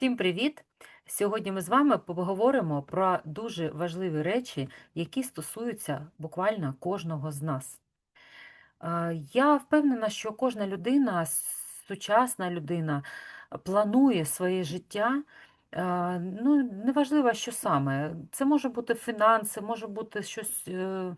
Всім привіт! Сьогодні ми з вами поговоримо про дуже важливі речі, які стосуються буквально кожного з нас. Е, Я впевнена, що кожна людина, сучасна людина, планує своє життя. е, Ну, неважливо, що саме. Це може бути фінанси, може бути щось е,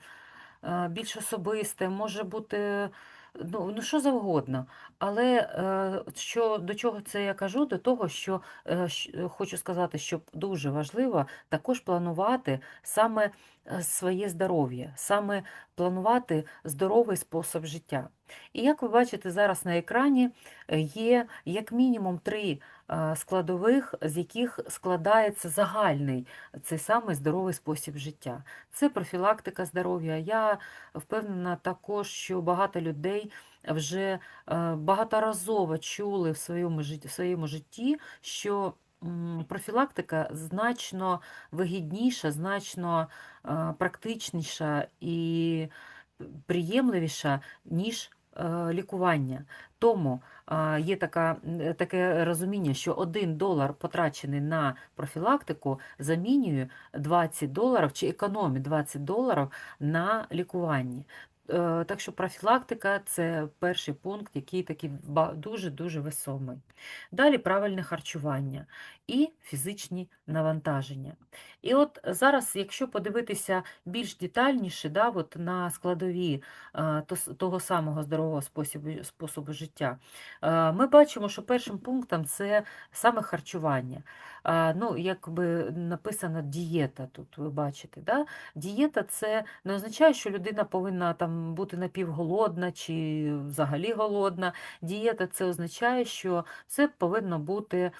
більш особисте, може бути ну, ну що завгодно. Але е, що, до чого це я кажу? До того, що е, хочу сказати, що дуже важливо також планувати саме е, своє здоров'я, саме планувати здоровий спосіб життя. І як ви бачите зараз на екрані, е, є як мінімум три е, складових, з яких складається загальний цей самий здоровий спосіб життя. Це профілактика здоров'я. Я впевнена також, що багато людей вже е, багаторазово чули в своєму житті, в своєму житті, що профілактика значно вигідніша, значно практичніша і приємливіша, ніж лікування. Тому е, є така, м, таке розуміння, що один долар, потрачений на профілактику, замінює 20 доларів чи економить 20 доларів на лікуванні. Е, Так що профілактика це перший пункт, який такий дуже-дуже весомий. Далі правильне харчування і фізичні навантаження. І от зараз, якщо подивитися більш детальніше да, от на складові е, того самого здорового способу, способу життя, е, ми бачимо, що першим пунктом це саме харчування. Ну, якби написано дієта тут, ви бачите. Да? Дієта це не означає, що людина повинна там бути напівголодна чи взагалі голодна. Дієта це означає, що це повинно бути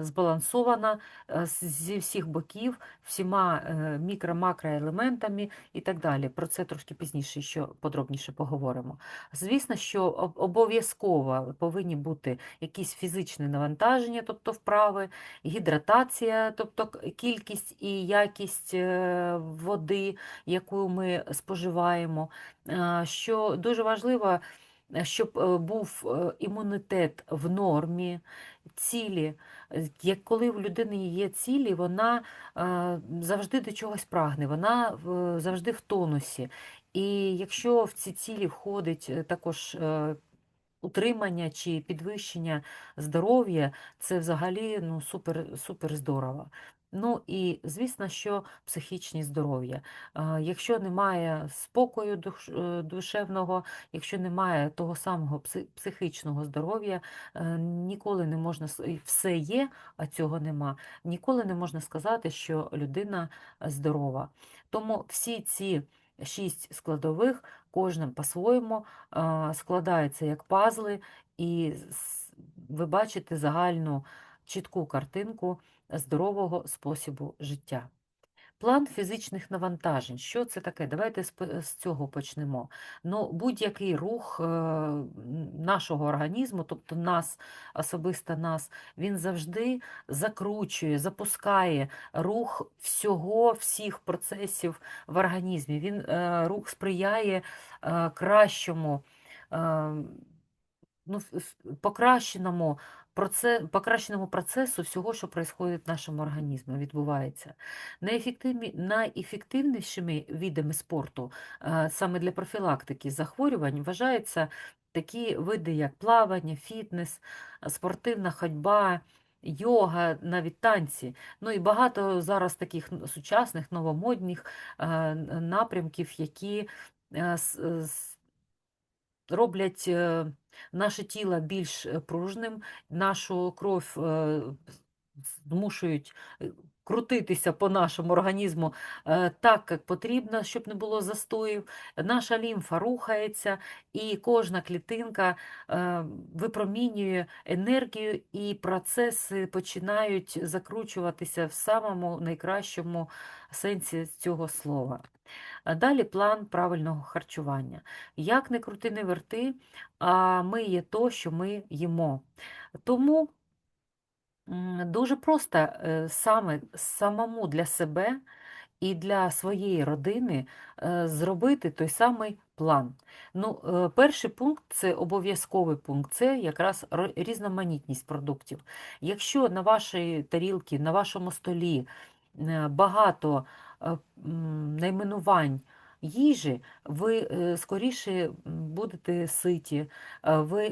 збалансована е, зі всіх боків, всіма е, мікро-макроелементами і так далі. Про це трошки пізніше ще подробніше поговоримо. Звісно, що обов'язково повинні бути якісь фізичні навантаження, тобто вправи, гідратація, тобто кількість і якість е, води, яку ми споживаємо. Що дуже важливо, щоб е, був е, імунітет в нормі, цілі. Е, Як коли в людини є цілі, вона е, завжди до чогось прагне, вона завжди в тонусі. І якщо в ці цілі входить е, також е, утримання чи підвищення здоров'я, це взагалі ну, супер, супер здорово. Ну і звісно, що психічні здоров'я. Е, Якщо немає спокою е, душевного, якщо немає того самого психічного здоров'я, е, ніколи не можна все є, а цього нема. Ніколи не можна сказати, що людина здорова. Тому всі ці шість складових, кожним по-своєму а, складається як пазли, і ви бачите загальну чітку картинку здорового способу життя. План фізичних навантажень. Що це таке? Давайте з цього почнемо. Ну, будь-який рух е, нашого організму, тобто нас, особисто нас, він завжди закручує, запускає рух всього, всіх процесів в організмі. Він е, рух сприяє е, кращому. Ну, покращеному, проце, покращеному процесу всього, що відбувається в нашому організмі, відбувається. Найефективні, найефективнішими видами спорту саме для профілактики захворювань вважаються такі види, як плавання, фітнес, спортивна ходьба. Йога, навіть танці, ну і багато зараз таких сучасних новомодних напрямків, які роблять е, наше тіло більш е, пружним, нашу кров е, змушують е, крутитися по нашому організму е, так, як потрібно, щоб не було застоїв. Наша лімфа рухається, і кожна клітинка е, випромінює енергію, і процеси починають закручуватися в самому найкращому сенсі цього слова. Далі план правильного харчування. Як не крути, не верти, а ми є то, що ми їмо. Тому дуже просто е, саме самому для себе і для своєї родини е, зробити той самий план. Ну, е, Перший пункт це обов'язковий пункт, це якраз різноманітність продуктів. Якщо на вашій тарілці, на вашому столі багато найменувань їжі, ви скоріше будете ситі, ви,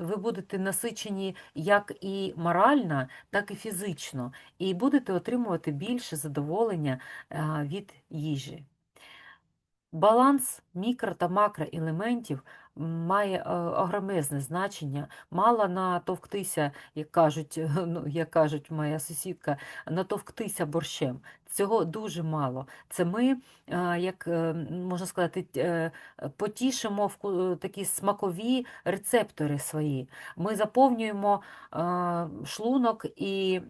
ви будете насичені як і морально, так і фізично, і будете отримувати більше задоволення від їжі. Баланс мікро та макроелементів має е, огромезне значення. Мало натовктися, як кажуть, ну, як кажуть моя сусідка, натовктися борщем. Цього дуже мало. Це ми, е, як е, можна сказати, потішимо в такі смакові рецептори свої. Ми заповнюємо шлунок і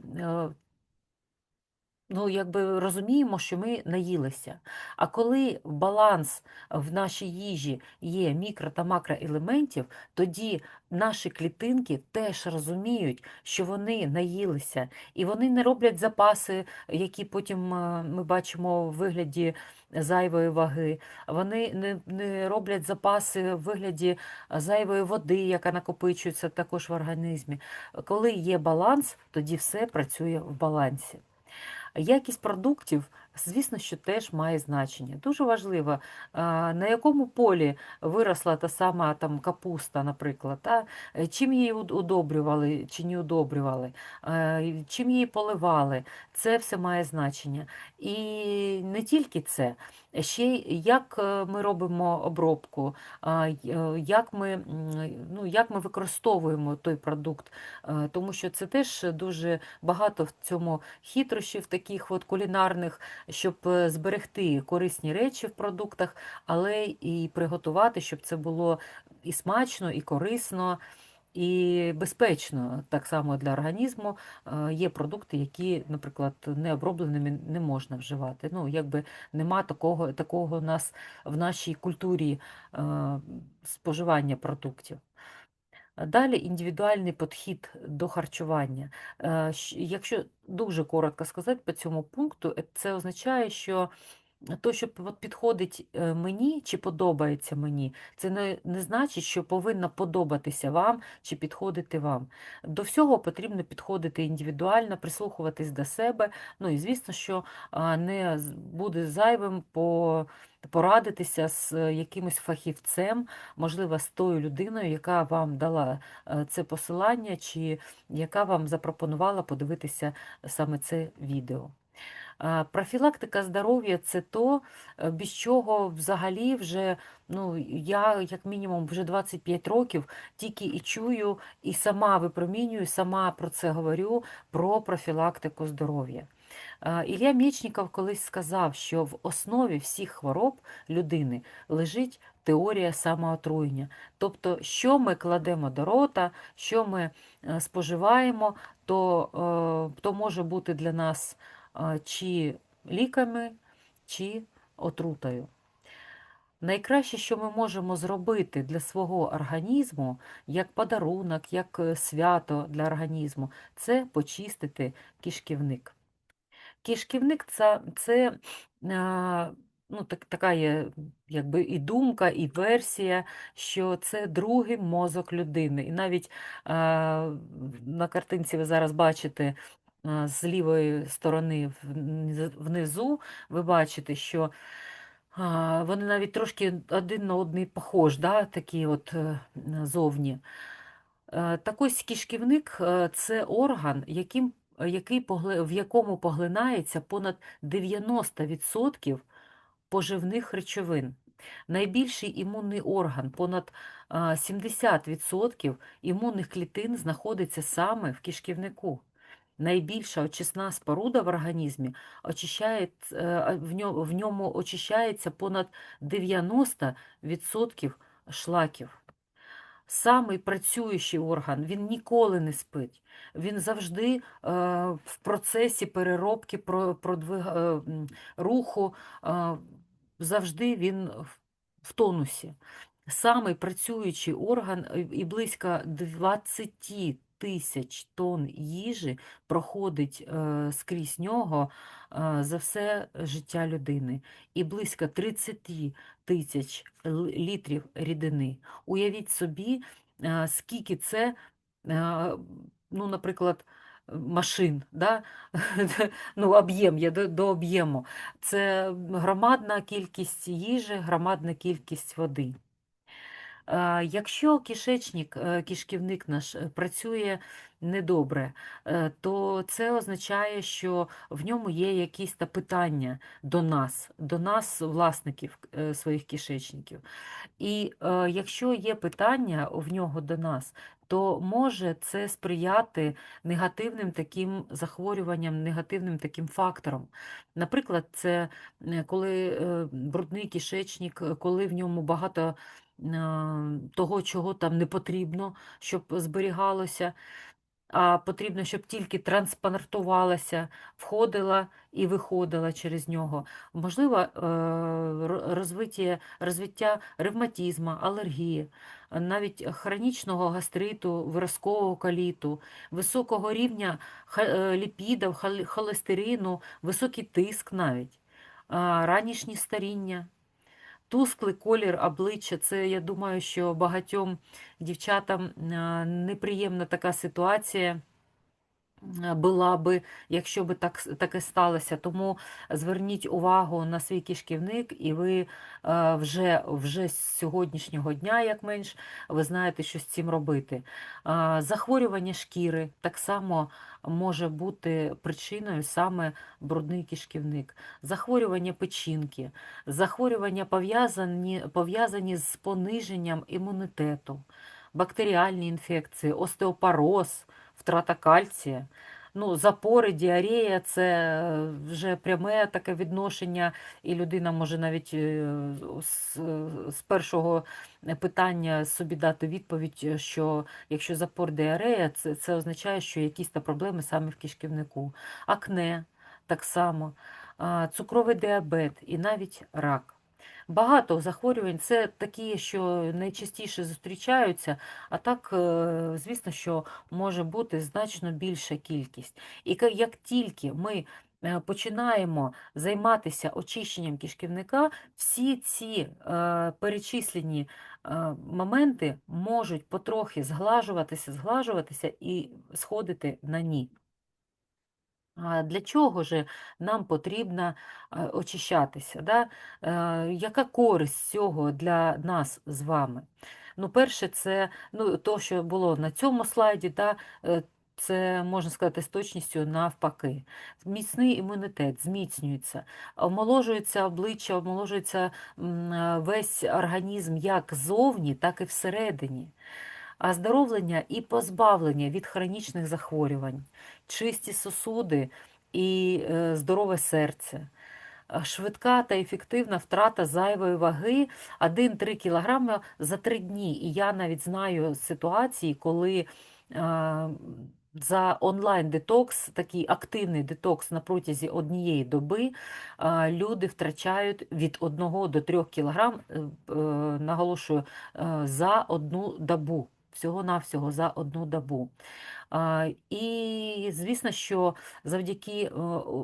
ну, якби розуміємо, що ми наїлися. А коли баланс в нашій їжі є мікро та макроелементів, тоді наші клітинки теж розуміють, що вони наїлися, і вони не роблять запаси, які потім е, ми бачимо в вигляді зайвої ваги. Вони не, не роблять запаси в вигляді зайвої води, яка накопичується також в організмі. Коли є баланс, тоді все працює в балансі. Якість продуктів, звісно, що теж має значення. Дуже важливо, на якому полі виросла та сама там капуста, наприклад, та? чим її удобрювали чи не удобрювали, чим її поливали. Це все має значення. І не тільки це, ще як е, ми робимо обробку, е, як ми ну, як ми використовуємо той продукт, е, тому що це теж дуже багато в цьому хитрощів таких от кулінарних, щоб зберегти корисні речі в продуктах, але і приготувати, щоб це було і смачно, і корисно. І безпечно так само для організму є продукти, які, наприклад, необробленими не можна вживати. Ну, якби нема такого такого у нас в нашій культурі споживання продуктів. Далі індивідуальний підхід до харчування. Якщо дуже коротко сказати по цьому пункту, це означає, що то, що підходить е, мені чи подобається мені, це не, не значить, що повинно подобатися вам чи підходити вам. До всього потрібно підходити індивідуально, прислухуватись до себе. Ну і звісно, що не буде зайвим по. Порадитися з якимось фахівцем, можливо, з тою людиною, яка вам дала е, це посилання, чи яка вам запропонувала подивитися саме це відео. Профілактика здоров'я це то, е, без чого взагалі вже ну, я, як мінімум, вже 25 років тільки і чую, і сама випромінюю, сама про це говорю, про профілактику здоров'я. Ілля Мєчніков колись сказав, що в основі всіх хвороб людини лежить теорія самоотруєння. Тобто, що ми кладемо до рота, що ми е, споживаємо, то, е, то може бути для нас чи ліками, чи отрутою. Найкраще, що ми можемо зробити для свого організму, як подарунок, як е, свято для організму, це почистити кишківник. Кишківник це це ну, так, така є якби і думка, і версія, що це другий мозок людини. І навіть на картинці ви зараз бачите з лівої сторони внизу, ви бачите, що вони навіть трошки один на один похож, да, такі от е, зовні. Е, так ось кишківник е, це орган, яким, який, в якому поглинається понад 90% поживних речовин. Найбільший імунний орган, понад 70% імунних клітин знаходиться саме в кишківнику. Найбільша очисна споруда в організмі очищає, е, в ньому очищається понад 90% шлаків. Самий працюючий орган, він ніколи не спить. Він завжди е, в процесі переробки продвиг, е, руху, е, завжди він в тонусі. Самий працюючий орган і близько 20 тисяч тонн їжі проходить е, скрізь нього е, за все життя людини і близько 30 тисяч літрів рідини. Уявіть собі, е, скільки це, ну, наприклад, машин, да? ну, об'єм, я до, до об'єму. Це громадна кількість їжі, громадна кількість води. Е, Якщо кишечник, е, кишківник наш е, працює недобре, то це означає, що в ньому є якісь та питання до нас, до нас, власників своїх кишечників. І якщо є питання в нього до нас, то може це сприяти негативним таким захворюванням, негативним таким фактором. Наприклад, це коли брудний кишечник, коли в ньому багато того, чого там не потрібно, щоб зберігалося, а потрібно, щоб тільки транспортувалася, входила і виходила через нього. Можливо, е, розвиття, розвиття ревматизму, алергії, навіть хронічного гастриту, виразкового коліту, високого рівня е, ліпідів, холестерину, високий тиск навіть, а, ранішнє старіння. Тусклий колір обличчя, це, я думаю, що багатьом дівчатам неприємна така ситуація була би, якщо би так, таке сталося. Тому зверніть увагу на свій кишківник, і ви е, вже, вже з сьогоднішнього дня, як менш, ви знаєте, що з цим робити. Захворювання шкіри так само може бути причиною саме брудний кишківник. Захворювання печінки, захворювання пов'язані, пов'язані з пониженням імунітету, бактеріальні інфекції, остеопороз, втрата кальція. Ну, запори, діарея це е, вже пряме таке відношення, і людина може навіть е, з, першого питання собі дати відповідь, е, що якщо запор діарея, це, це означає, що якісь проблеми саме в кишківнику. Акне так само, цукровий діабет і навіть рак. Багато захворювань це такі, що найчастіше зустрічаються, а так, е, звісно, що може бути значно більша кількість. І як тільки ми е, починаємо займатися очищенням кишківника, всі ці е, перечислені моменти можуть потрохи зглажуватися, зглажуватися і сходити на ні. Для чого же нам потрібно е, очищатися? Да? Е, Яка користь цього для нас з вами? Ну, перше, це ну, то, що було на цьому слайді, да? е, це можна сказати з точністю навпаки. Міцний імунітет зміцнюється, омоложується обличчя, омоложується весь організм як ззовні, так і всередині. Оздоровлення і позбавлення від хронічних захворювань, чисті сосуди і е, здорове серце. Е, Швидка та ефективна втрата зайвої ваги 1-3 кг за 3 дні. І я навіть знаю ситуації, коли е, за онлайн-детокс, такий активний детокс на протязі однієї доби, люди втрачають від 1 до 3 кг, наголошую, за одну добу. Всього-навсього за одну добу. І звісно, що завдяки е,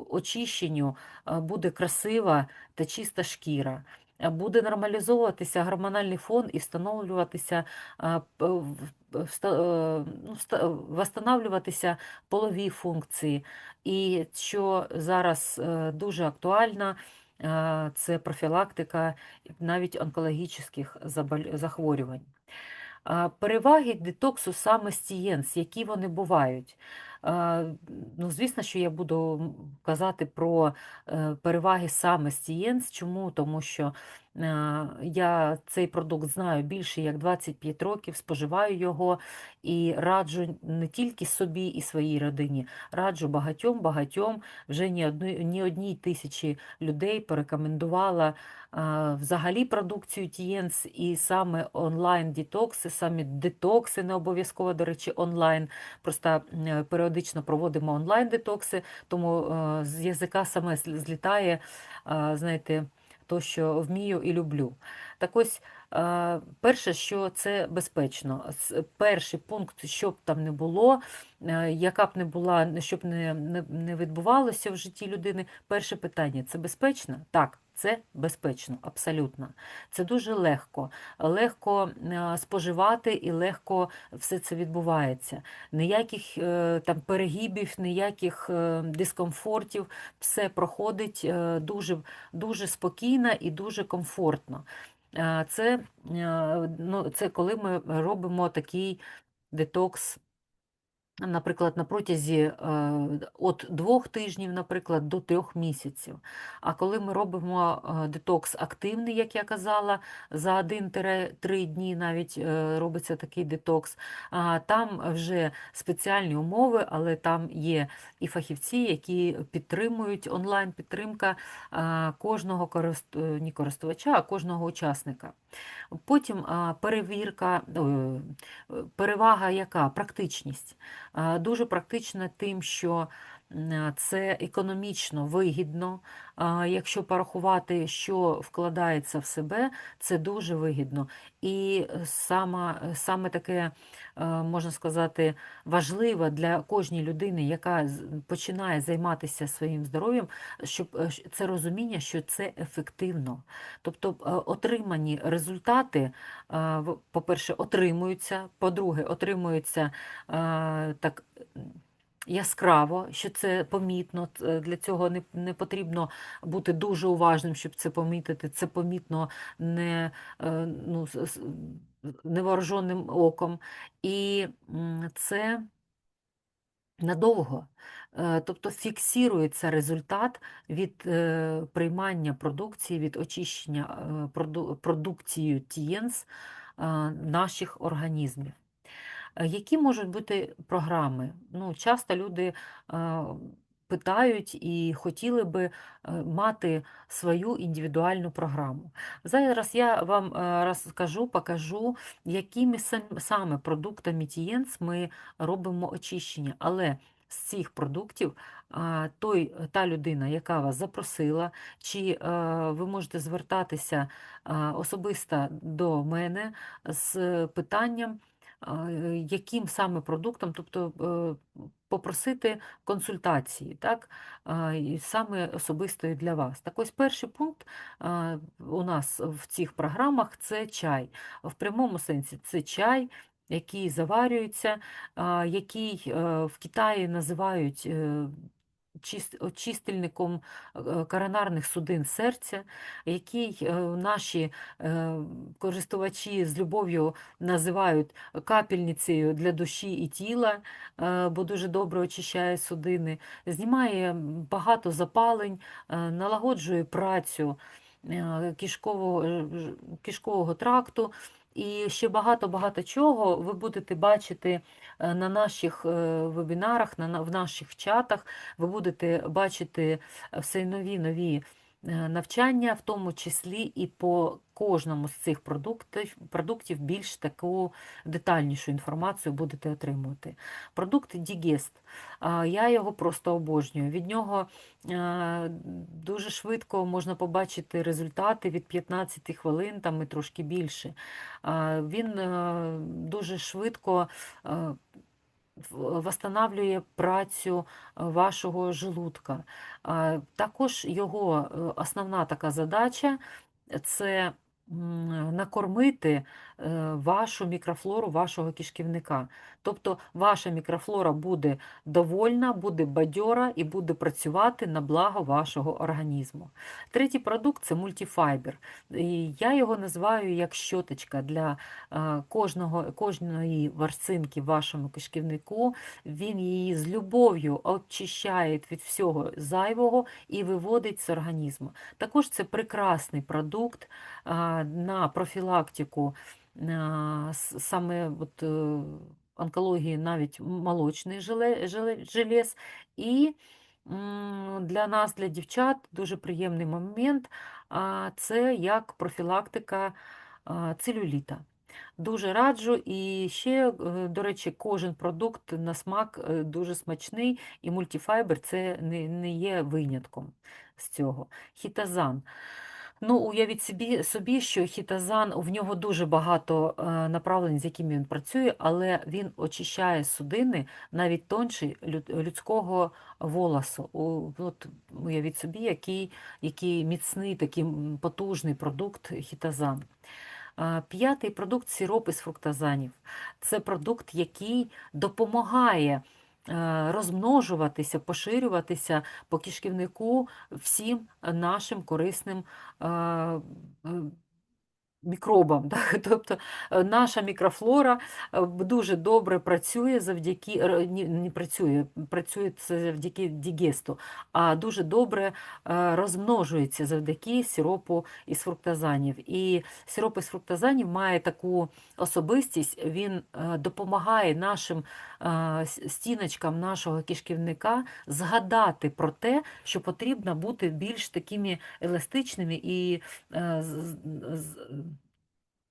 очищенню е, буде красива та чиста шкіра. е, Буде нормалізовуватися гормональний фон і встановлюватися, ну, вста- восстанавлюватися полові функції. І що зараз дуже актуально, е, це профілактика навіть онкологічних захворювань. Переваги детоксу саме сієнс, які вони бувають. Ну, звісно, що я буду казати про е, переваги саме стієнс. Чому? Тому що я цей продукт знаю більше як 25 років, споживаю його і раджу не тільки собі і своїй родині, раджу багатьом, багатьом, вже ні одної, ні одній тисячі людей порекомендувала а, взагалі продукцію Тієнс і саме онлайн-дітокси, самі детокси, не обов'язково, до речі, онлайн. Просто періодично проводимо онлайн-детокси, тому е, з язика саме злітає, а, знаєте, то, що вмію і люблю. Так ось Е, Перше, що це безпечно. Перший пункт, що б там не було, е, яка б не була, щоб не, не, не відбувалося в житті людини, перше питання це безпечно? Так, це безпечно, абсолютно. Це дуже легко. Легко е, споживати і легко все це відбувається. Ніяких е, там перегибів, ніяких е, дискомфортів, все проходить дуже, дуже спокійно і дуже комфортно. Це, ну, це коли ми робимо такий детокс. Наприклад, на протязі е, від двох тижнів, наприклад, до трьох місяців. А коли ми робимо е, детокс активний, як я казала, за 1-3 дні навіть е, робиться такий детокс, там вже спеціальні умови, але там є і фахівці, які підтримують онлайн-підтримка кожного користувача, а кожного учасника. Потім перевірка, е, перевага яка? Практичність. Дуже практична тим, що це економічно вигідно. Якщо порахувати, що вкладається в себе, це дуже вигідно. І саме, саме таке, е, можна сказати, важливе для кожної людини, яка починає займатися своїм здоров'ям, щоб е, це розуміння, що це ефективно. Тобто е, отримані результати, е, по-перше, отримуються, по-друге, отримуються е, так. Яскраво, що це помітно, для цього не, не потрібно бути дуже уважним, щоб це помітити. Це помітно не, е, ну, невооруженим оком. І це надовго. Е, Тобто фіксується результат від е, приймання продукції, від очищення е, проду- продукцією тієнс е, наших організмів. Е, Які можуть бути програми? Ну, часто люди е, питають і хотіли би е, мати свою індивідуальну програму. Зараз я вам розкажу, покажу, якими сам- саме продуктами Тієнс ми робимо очищення. Але з цих продуктів той, та людина, яка вас запросила, чи ви можете звертатися особисто до мене з питанням яким саме продуктом, тобто е, попросити консультації, так, саме особистої для вас. Так ось перший пункт у нас в цих програмах це чай. В прямому сенсі це чай. Який заварюється, який е, в Китаї називають е, очистильником е, коронарних судин серця, який е, наші е, користувачі з любов'ю називають капельницею для душі і тіла, бо дуже добре очищає судини, знімає багато запалень, налагоджує працю кишкового, е, кишкового тракту. І ще багато-багато чого ви будете бачити е, на наших е, вебінарах, на, в наших чатах. Ви будете бачити все нові нові е, навчання, в тому числі і по кожному з цих продуктів, продуктів більш таку детальнішу інформацію будете отримувати. Продукт Digest. Я його просто обожнюю. Від нього е, дуже швидко можна побачити результати від 15 хвилин там і трошки більше. Він е, дуже швидко е, восстанавлює працю е, вашого желудка. Також його е, основна така задача це накормити вашу мікрофлору вашого кишківника. Тобто ваша мікрофлора буде довольна, буде бадьора і буде працювати на благо вашого організму. Третій продукт це мультифайбер. І я його називаю як щоточка для е, кожного, кожної варцинки в вашому кишківнику. Він її з любов'ю очищає від всього зайвого і виводить з організму. Також це прекрасний продукт на профілактику саме от, е, онкології навіть молочний желе- желе- желез. І для нас, для дівчат, дуже приємний момент це як профілактика целюліта. Дуже раджу. І ще, е, до речі, кожен продукт на смак е, дуже смачний, і мультифайбер це не є винятком з цього. Хітазан. Ну, уявіть собі, собі, що хітозан, в нього дуже багато е, направлень, з якими він працює, але він очищає судини навіть тонші люд- людського волосу. У- От, уявіть собі, який, який міцний, такий потужний продукт хітозан. А, П'ятий продукт сироп із фруктозанів. Це продукт, який допомагає е, розмножуватися, поширюватися по кишківнику всім нашим корисним е, е, мікробам. Так? Тобто е, наша мікрофлора е, дуже добре працює завдяки не працює, працює це завдяки дігесту, а дуже добре е, розмножується завдяки сиропу із фруктозанів. І сироп із фруктозанів має таку особистість, він е, допомагає нашим е, стіночкам нашого кишківника згадати про те, що потрібно бути більш такими еластичними і е,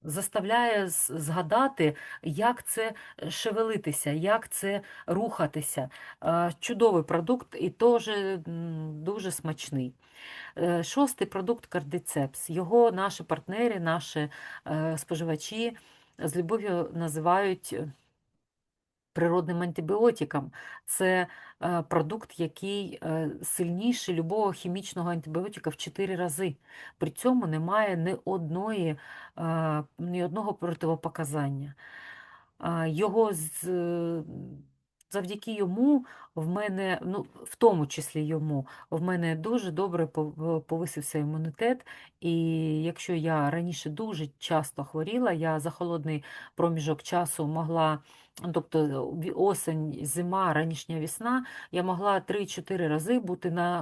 заставляє згадати, як це шевелитися, як це рухатися. Е, Чудовий продукт і теж дуже смачний. Е, Шостий продукт кардицепс. Його наші партнери, наші е, споживачі з любов'ю називають природним антибіотикам. Це е, продукт, який е, сильніший любого хімічного антибіотика в 4 рази. При цьому немає ні одної, е, ні одного противопоказання. Його з, завдяки йому в мене, ну, в тому числі йому, в мене дуже добре повисився імунітет. І якщо я раніше дуже часто хворіла, я за холодний проміжок часу могла, тобто осень, зима, ранішня весна, я могла 3-4 рази бути на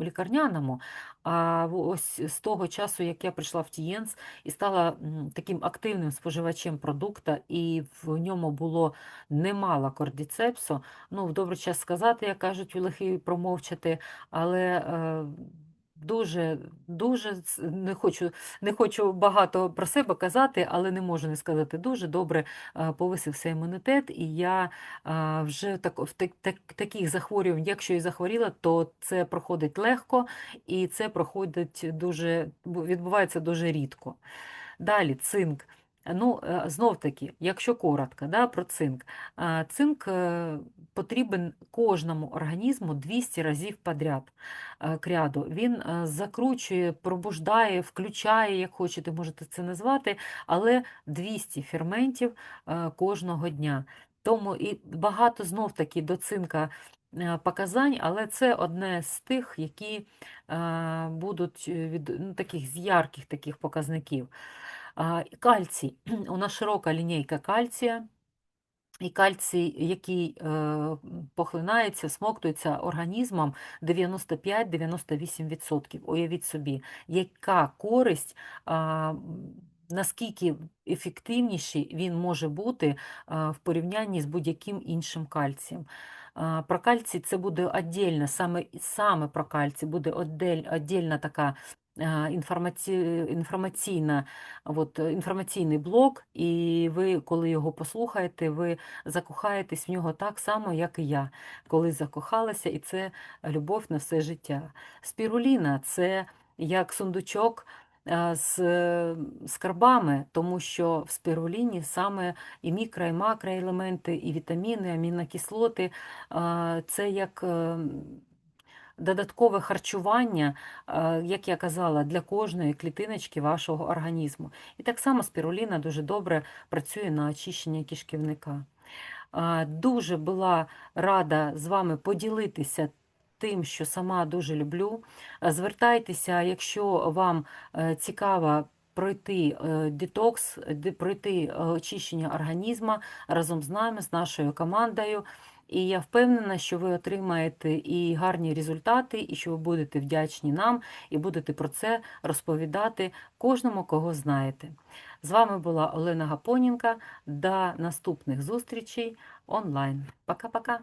е, лікарняному. А ось з того часу, як я прийшла в Тієнс і стала таким активним споживачем продукту, і в ньому було немало кордіцепсу, ну, в добрий час сказати, як кажуть, у лихий промовчати, але е, дуже, дуже не хочу, не хочу багато про себе казати, але не можу не сказати. Дуже добре е, повисився імунітет, і я е, вже так, в так, так, таких захворювань, якщо і захворіла, то це проходить легко і це проходить дуже, відбувається дуже рідко. Далі цинк. Ну, е, знов таки, якщо коротко, да, про цинк. Цинк е, потрібен кожному організму 200 разів подряд е, кряду. Він е, закручує, пробуждає, включає, як хочете, можете це назвати, але 200 ферментів е, кожного дня. Тому і багато знов таки до цинка е, показань, але це одне з тих, які е, будуть е, від ну, таких з ярких таких показників. Кальцій. У нас широка лінійка кальція. І кальцій, який е, похлинається, смоктується організмом 95-98%. Уявіть собі, яка користь, наскільки ефективніший він може бути в порівнянні з будь-яким іншим кальцієм. Про кальцій це буде віддільно, саме, саме про кальцій буде віддільна така інформаційна от, е, інформаційний блок, і ви, коли його послухаєте, ви закохаєтесь в нього так само, як і я, коли закохалася, і це любов на все життя. Спіруліна це як сундучок з скарбами, тому що в спіруліні саме і мікро, і макроелементи, і вітаміни, амінокислоти, це як. Е, Додаткове харчування, е, як я казала, для кожної клітиночки вашого організму. І так само спіруліна дуже добре працює на очищення кишківника. Дуже була рада з вами поділитися тим, що сама дуже люблю. Е, Звертайтеся, якщо вам е, цікаво пройти е, детокс, пройти е, очищення організму разом з нами, з нашою командою. І я впевнена, що ви отримаєте і гарні результати, і що ви будете вдячні нам, і будете про це розповідати кожному, кого знаєте. З вами була Олена Гапонінка. До наступних зустрічей онлайн. Пока-пока.